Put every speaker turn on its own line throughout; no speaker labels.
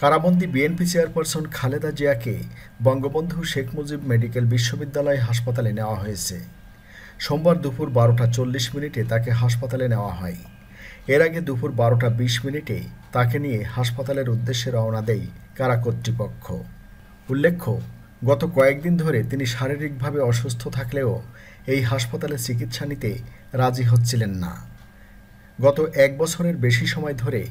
কারাবন্দী BNP chairperson Khaleda জিয়াকে Bangabandhu Sheikh Mujib medical বিশ্ববিদ্যালয় হাসপাতালে নেওয়া হয়েছে। সোমবার দুপুর বারোটা চল্লিশ মিনিটে তাকে হাসপাতালে নেওয়া হয়। এর আগে দুপুর বারোটা বিশ মিনিটে তাকে নিয়ে হাসপাতালের উদ্দেশ্যে রওনা দেয় কারা কর্তৃপক্ষ। উল্লেখ্য, গত কয়েকদিন ধরে তিনি শারীরিকভাবে অসুস্থ থাকলেও এই হাসপাতালে চিকিৎসা নিতে রাজি হচ্ছিলেন না। গত এক বছরের বেশি সময় ধরে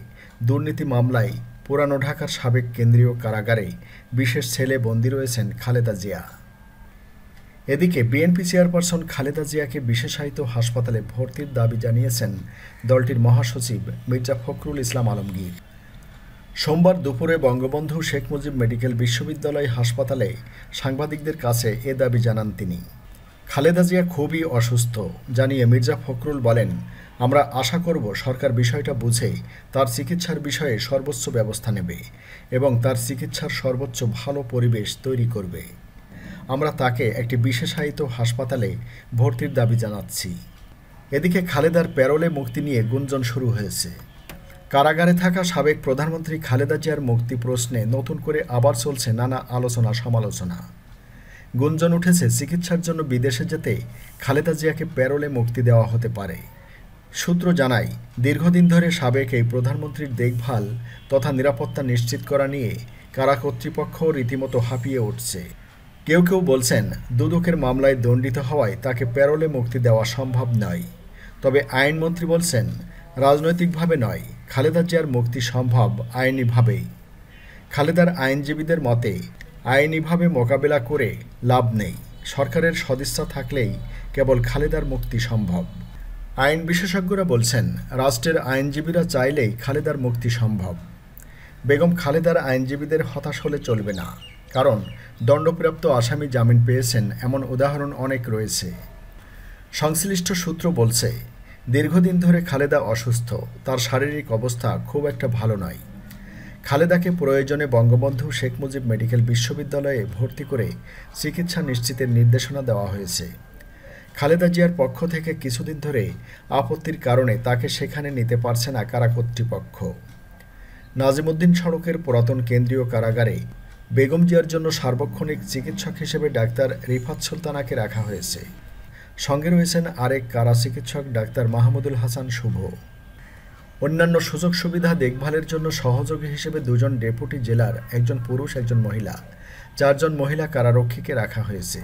দুর্নীতি মামলায় পুরানো ঢাকার সাবেক কেন্দ্রীয় কারাগারে বিশেষ ছেলে বন্দী রয়েছেন খালেদা জিয়া। এদিকে বিএনপি চেয়ারপারসন খালেদা জিয়াকে বিশেষায়িত হাসপাতালে ভর্তির দাবি জানিয়েছেন দলটির মহাসচিব মির্জা ফখরুল ইসলাম আলমগীর। সোমবার দুপুরে বঙ্গবন্ধু শেখ মুজিব মেডিকেল বিশ্ববিদ্যালয় হাসপাতালে সাংবাদিকদের কাছে এ দাবি জানান তিনি। খালেদা জিয়া খুবই অসুস্থ, জানিয়ে মির্জা ফখরুল বলেন আমরা আশা করব সরকার বিষয়টা বুঝে তার চিকিৎসার বিষয়ে সর্বোচ্চ ব্যবস্থা নেবে এবং তার চিকিৎসার সর্বোচ্চ ভালো পরিবেশ তৈরি করবে। আমরা তাকে একটি বিশেষায়িত হাসপাতালে ভর্তির দাবি জানাচ্ছি। এদিকে খালেদার প্যারোলে মুক্তি নিয়ে গুঞ্জন শুরু হয়েছে। কারাগারে থাকা সাবেক প্রধানমন্ত্রী খালেদা জিয়ার মুক্তি প্রশ্নে নতুন করে আবার চলছে নানা আলোচনা সমালোচনা। গুঞ্জন উঠেছে, চিকিৎসার জন্য বিদেশে যেতে খালেদা জিয়াকে প্যারোলে মুক্তি দেওয়া হতে পারে। সূত্র জানায়, দীর্ঘদিন ধরে সাবেক এই প্রধানমন্ত্রীর দেখভাল তথা নিরাপত্তা নিশ্চিত করা নিয়ে কারা কর্তৃপক্ষ রীতিমতো হাঁপিয়ে উঠছে। কেউ কেউ বলছেন, দুদকের মামলায় দণ্ডিত হওয়ায় তাকে প্যারোলে মুক্তি দেওয়া সম্ভব নয়। তবে আইনমন্ত্রী বলছেন, রাজনৈতিকভাবে নয়, খালেদা জিয়ার মুক্তি সম্ভব আইনিভাবেই। খালেদার আইনজীবীদের মতে, আইনিভাবে মোকাবেলা করে লাভ নেই। সরকারের সদিচ্ছা থাকলেই কেবল খালেদার মুক্তি সম্ভব। আইন বিশেষজ্ঞরা বলছেন, রাষ্ট্রের আইনজীবীরা চাইলেই খালেদার মুক্তি সম্ভব। বেগম খালেদার আইনজীবীদের হতাশ হলে চলবে না। কারণ, দণ্ডপ্রাপ্ত আসামি জামিন পেয়েছেন এমন উদাহরণ অনেক রয়েছে। সংশ্লিষ্ট সূত্র বলছে, দীর্ঘদিন ধরে খালেদা অসুস্থ। তার শারীরিক অবস্থা খুব একটা ভালো নয়। খালেদাকে প্রয়োজনে বঙ্গবন্ধু শেখ মুজিব মেডিকেল বিশ্ববিদ্যালয়ে ভর্তি করে চিকিৎসা নিশ্চিতের নির্দেশনা দেওয়া হয়েছে। খালেদা জিয়ার পক্ষ থেকে কিছুদিন ধরে আপত্তির কারণে তাকে সেখানে নিতে পারছে না কারা কর্তৃপক্ষ। নাজিমুদ্দিন সড়কের পুরাতন কেন্দ্রীয় কারাগারে বেগম জিয়ার জন্য সার্বক্ষণিক চিকিৎসক হিসেবে ডাক্তার রিফাত সুলতানাকে রাখা হয়েছে। সঙ্গে রয়েছেন আরেক কারা চিকিৎসক ডাক্তার মাহমুদুল হাসান শুভ। অন্যান্য সুযোগ সুবিধা দেখভালের জন্য সহযোগী হিসেবে দুজন ডেপুটি জেলার একজন পুরুষ, একজন মহিলা, চারজন মহিলা কারারক্ষীকে রাখা হয়েছে।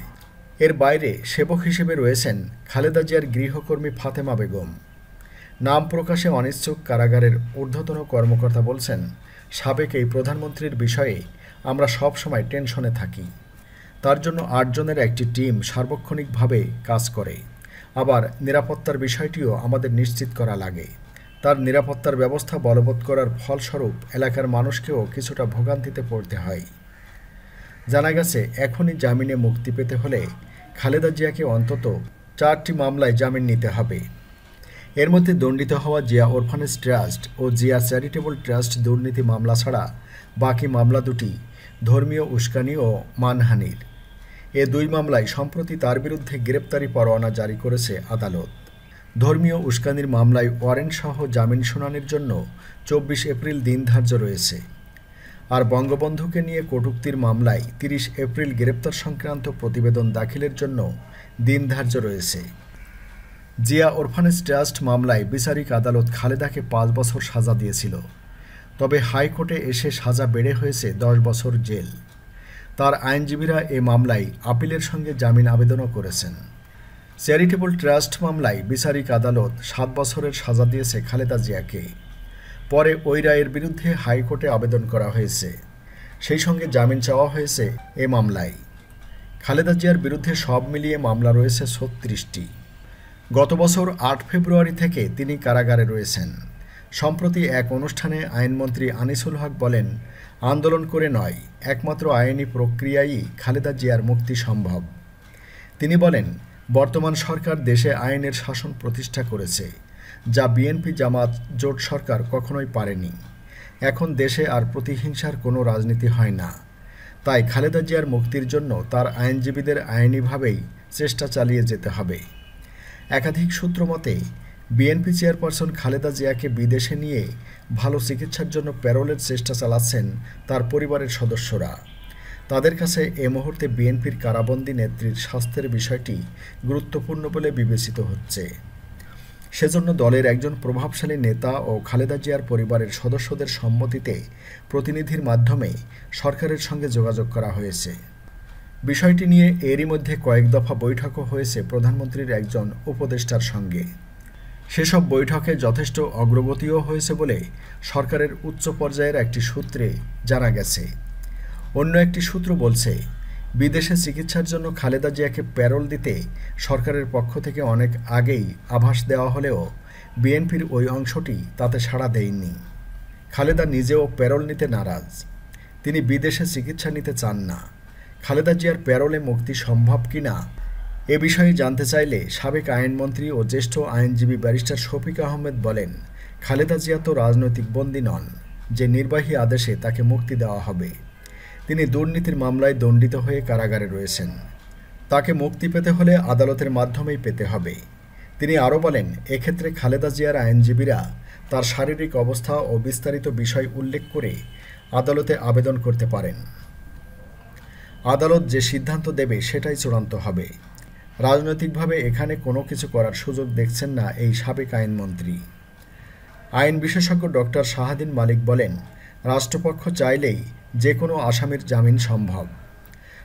এর বাইরে সেবক হিসেবে রয়েছেন খালেদা জিয়ার গৃহকর্মী ফাতেমা বেগম। নাম প্রকাশে অনিচ্ছুক কারাগারের ঊর্ধ্বতন কর্মকর্তা বলছেন, সাবেক এই প্রধানমন্ত্রীর বিষয়ে আমরা সব সময় টেনশনে থাকি। তার জন্য আটজনের একটি টিম সার্বক্ষণিকভাবে কাজ করে। আবার নিরাপত্তার বিষয়টিও আমাদের নিশ্চিত করা লাগে। তার নিরাপত্তার ব্যবস্থা বলবৎ করার ফলস্বরূপ এলাকার মানুষকেও কিছুটা ভোগান্তিতে পড়তে হয়। জানা গেছে, এখনই জামিনে মুক্তি পেতে হলে খালেদা জিয়াকে অন্তত চারটি মামলায় জামিন নিতে হবে। এর মধ্যে দণ্ডিত হওয়া জিয়া অরফানেজ ট্রাস্ট ও জিয়া চ্যারিটেবল ট্রাস্ট দুর্নীতি মামলা ছাড়া বাকি মামলা দুটি ধর্মীয় উস্কানি ও মানহানির। এ দুই মামলায় সম্প্রতি তার বিরুদ্ধে গ্রেপ্তারি পরোয়ানা জারি করেছে আদালত। ধর্মীয় উস্কানির মামলায় ওয়ারেন্ট সহ জামিন শুনানির জন্য চব্বিশ এপ্রিল দিন ধার্য রয়েছে। আর বঙ্গবন্ধুকে নিয়ে কটুক্তির মামলায় তিরিশ এপ্রিল গ্রেপ্তার সংক্রান্ত প্রতিবেদন দাখিলের জন্য দিন ধার্য রয়েছে। জিয়া অরফানেজ ট্রাস্ট মামলায় বিচারিক আদালত খালেদাকে পাঁচ বছর সাজা দিয়েছিল। তবে হাইকোর্টে এসে সাজা বেড়ে হয়েছে দশ বছর জেল। তার আইনজীবীরা এ মামলায় আপিলের সঙ্গে জামিন আবেদনও করেছেন। চ্যারিটেবল ট্রাস্ট মামলায় বিচারিক আদালত সাত বছরের সাজা দিয়েছে খালেদা জিয়াকে। পরে ওই রায়ের বিরুদ্ধে হাইকোর্টে আবেদন করা হয়েছে। সেই সঙ্গে জামিন চাওয়া হয়েছে এ মামলায়। খালেদা জিয়ার বিরুদ্ধে সব মিলিয়ে মামলা রয়েছে ছত্রিশটি। গত বছর আট ফেব্রুয়ারি থেকে তিনি কারাগারে রয়েছেন। সম্প্রতি এক অনুষ্ঠানে আইনমন্ত্রী আনিসুল হক বলেন, আন্দোলন করে নয়, একমাত্র আইনি প্রক্রিয়াই খালেদা জিয়ার মুক্তি সম্ভব। তিনি বলেন, বর্তমান সরকার দেশে আইনের শাসন প্রতিষ্ঠা করেছে। যা বিএনপি জামাত জোট সরকার কখনোই পারেনি। এখন দেশে আর প্রতিহিংসার কোনো রাজনীতি হয় না। তাই খালেদা জিয়ার মুক্তির জন্য তার আইনজীবীদের আইনিভাবেই চেষ্টা চালিয়ে যেতে হবে। একাধিক সূত্র মতে, বিএনপি চেয়ারপারসন খালেদা জিয়াকে বিদেশে নিয়ে ভালো চিকিৎসার জন্য প্যারোলের চেষ্টা চালাচ্ছেন তার পরিবারের সদস্যরা। তাদের কাছে এ মুহূর্তে বিএনপির কারাবন্দী নেত্রীর স্বাস্থ্যের বিষয়টি গুরুত্বপূর্ণ বলে বিবেচিত হচ্ছে। সেজন্য দলের একজন প্রভাবশালী নেতা ও খালেদা জিয়ার পরিবারের সদস্যদের সম্মতিতে প্রতিনিধির মাধ্যমে সরকারের সঙ্গে যোগাযোগ করা হয়েছে। বিষয়টি নিয়ে এরই মধ্যে কয়েক দফা বৈঠকও হয়েছে প্রধানমন্ত্রীর একজন উপদেষ্টার সঙ্গে। সেসব বৈঠকে যথেষ্ট অগ্রগতিও হয়েছে বলে সরকারের উচ্চ পর্যায়ের একটি সূত্রে জানা গেছে। অন্য একটি সূত্র বলছে বিদেশে চিকিৎসার জন্য খালেদা জিয়াকে প্যারোল দিতে সরকারের পক্ষ থেকে অনেক আগেই আভাস দেওয়া হলেও বিএনপির ওই অংশটি তাতে সাড়া দেয়নি। খালেদা নিজেও প্যারোল নিতে নারাজ। তিনি বিদেশে চিকিৎসা নিতে চান না। খালেদা জিয়ার প্যারোলে মুক্তি সম্ভব কিনা এ বিষয়ে জানতে চাইলে সাবেক আইনমন্ত্রী ও জ্যেষ্ঠ আইনজীবী ব্যারিস্টার শফিক আহমেদ বলেন, খালেদা জিয়া তো রাজনৈতিক বন্দী নন, যে নির্বাহী আদেশে তাকে মুক্তি দেওয়া হবে। তিনি দুর্নীতির মামলায় দণ্ডিত হয়ে কারাগারে রয়েছেন। তাকে মুক্তি পেতে হলে আদালতের মাধ্যমেই পেতে হবে। তিনি আরও বলেন, এক্ষেত্রে খালেদা জিয়ার আইনজীবীরা তার শারীরিক অবস্থা ও বিস্তারিত বিষয় উল্লেখ করে আদালতে আবেদন করতে পারেন। আদালত যে সিদ্ধান্ত দেবে সেটাই চূড়ান্ত হবে। রাজনৈতিকভাবে এখানে কোনো কিছু করার সুযোগ দেখছেন না এই সাবেক আইনমন্ত্রী। আইন বিশেষজ্ঞ ডক্টর শাহাদিন মালিক বলেন, রাষ্ট্রপক্ষ চাইলেই যে কোনো আসামির জামিন সম্ভব।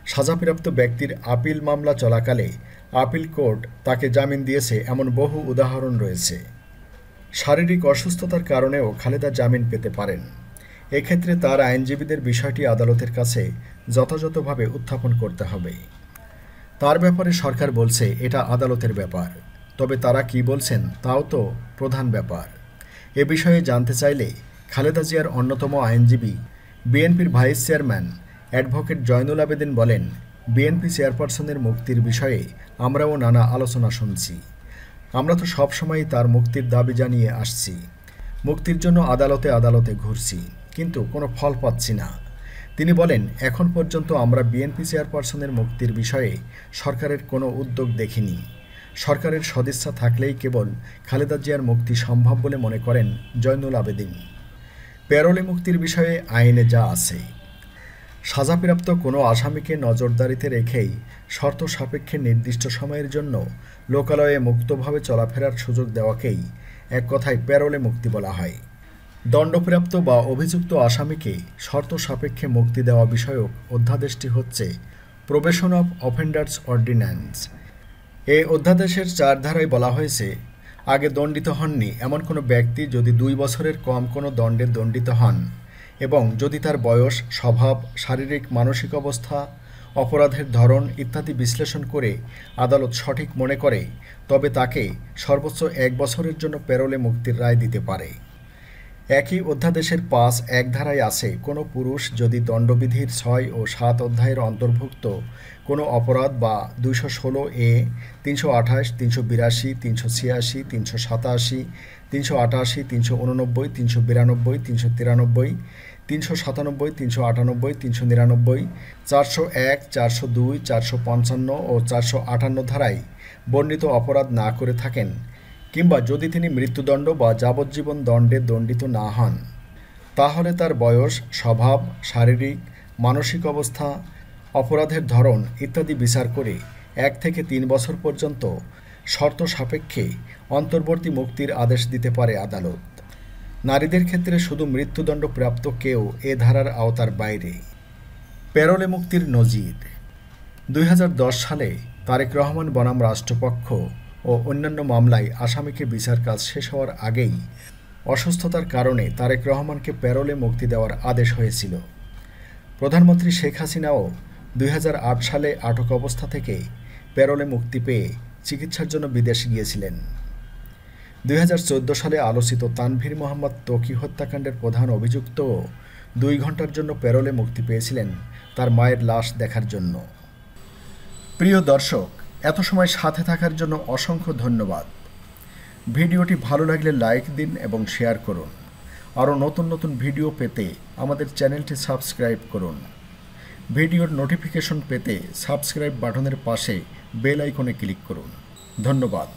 সাজাপ্রাপ্ত ব্যক্তির আপিল মামলা চলাকালে আপিল কোর্ট তাকে জামিন দিয়েছে এমন বহু উদাহরণ রয়েছে। শারীরিক অসুস্থতার কারণেও খালেদা জামিন পেতে পারেন। এক্ষেত্রে তার আইনজীবীদের বিষয়টি আদালতের কাছে যথাযথভাবে উত্থাপন করতে হবে। তার ব্যাপারে সরকার বলছে, এটা আদালতের ব্যাপার। তবে তারা কি বলছেন, তাও তো প্রধান ব্যাপার। এ বিষয়ে জানতে চাইলে খালেদা জিয়ার অন্যতম আইনজীবী বিএনপির vice chairman advocate Zainul Abedin বলেন, বিএনপি চেয়ারপারসনের মুক্তির বিষয়ে আমরাও নানা আলোচনা শুনছি। আমরা তো সবসময়ই তার মুক্তির দাবি জানিয়ে আসছি। মুক্তির জন্য আদালতে আদালতে ঘুরছি, কিন্তু কোনো ফল পাচ্ছি না। তিনি বলেন, এখন পর্যন্ত আমরা বিএনপি চেয়ারপারসনের মুক্তির বিষয়ে সরকারের কোনো উদ্যোগ দেখিনি। সরকারের সদিচ্ছা থাকলেই কেবল খালেদা জিয়ার মুক্তি সম্ভব বলে মনে করেন জয়নুল আবেদিন। প্যারোলে মুক্তির বিষয়ে আইনে যা আছে। সাজাপ্রাপ্ত কোনো আসামিকে নজরদারিতে রেখেই শর্ত সাপেক্ষে নির্দিষ্ট সময়ের জন্য লোকালয়ে মুক্তভাবে চলাফেরার সুযোগ দেওয়াকেই এক কথায় প্যারোলে মুক্তি বলা হয়। দণ্ডপ্রাপ্ত বা অভিযুক্ত আসামিকে শর্ত সাপেক্ষে মুক্তি দেওয়া বিষয়ক অধ্যাদেশটি হচ্ছে প্রবেশন অফ অফেন্ডার্স অর্ডিন্যান্স। এ অধ্যাদেশের চার ধারায় বলা হয়েছে আগে দণ্ডিত হননি এমন কোনো ব্যক্তি যদি দুই বছরের কম কোনো দণ্ডে দণ্ডিত হন এবং যদি তার বয়স, স্বভাব, শারীরিক, মানসিক অবস্থা, অপরাধের ধরন ইত্যাদি বিশ্লেষণ করে আদালত সঠিক মনে করে, তবে তাকে সর্বোচ্চ এক বছরের জন্য প্যারোলে মুক্তির রায় দিতে পারে। একই অধ্যাদেশের পাঁচ এক ধারায় আছে, কোনো পুরুষ যদি দণ্ডবিধির ছয় ও সাত অধ্যায়ের অন্তর্ভুক্ত, কোনো অপরাধ বা দুইশো ষোলো এ, তিনশো আঠাশ, তিনশো বিরাশি, তিনশো ছিয়াশি, তিনশো সাতাশি, তিনশো আটাশি, তিনশো উননব্বই, তিনশো বিরানব্বই, তিনশো তিরানব্বই, তিনশো সাতানব্বই, তিনশো আটানব্বই, তিনশো নিরানব্বই, চারশো এক, চারশো দুই, চারশো পঞ্চান্ন ও চারশো আটান্ন ধারায় বর্ণিত অপরাধ না করে থাকেন। কিংবা যদি তিনি মৃত্যুদণ্ড বা যাবজ্জীবন দণ্ডে দণ্ডিত না হন, তাহলে তার বয়স, স্বভাব, শারীরিক, মানসিক অবস্থা, অপরাধের ধরন ইত্যাদি বিচার করে এক থেকে তিন বছর পর্যন্ত শর্ত সাপেক্ষে অন্তর্বর্তী মুক্তির আদেশ দিতে পারে আদালত। নারীদের ক্ষেত্রে শুধু মৃত্যুদণ্ড প্রাপ্ত কেউ এ ধারার আওতার বাইরে। প্যারোলে মুক্তির নজির। দুই হাজার দশ সালে তারেক রহমান বনাম রাষ্ট্রপক্ষ ও অন্যান্য মামলায় আসামিকে বিচার কাজ শেষ হওয়ার আগেই অসুস্থতার কারণে তারেক রহমানকে প্যারোলে মুক্তি দেওয়ার আদেশ হয়েছিল। প্রধানমন্ত্রী শেখ হাসিনাও দুই হাজার আট সালে আটক অবস্থা থেকে প্যারোলে মুক্তি পেয়ে চিকিৎসার জন্য বিদেশ গিয়েছিলেন। দুই হাজার চোদ্দ সালে আলোচিত তানভীর মোহাম্মদ তকি হত্যাকাণ্ডের প্রধান অভিযুক্ত দুই ঘণ্টার জন্য প্যারোলে মুক্তি পেয়েছিলেন তার মায়ের লাশ দেখার জন্য। প্রিয় দর্শক এত সময় সাথে থাকার জন্য অসংখ্য ধন্যবাদ। ভিডিওটি ভালো লাগলে লাইক দিন এবং শেয়ার করুন। আরও নতুন নতুন ভিডিও পেতে আমাদের চ্যানেলটি সাবস্ক্রাইব করুন। ভিডিওর নোটিফিকেশন পেতে সাবস্ক্রাইব বাটনের পাশে বেল আইকনে ক্লিক করুন। ধন্যবাদ।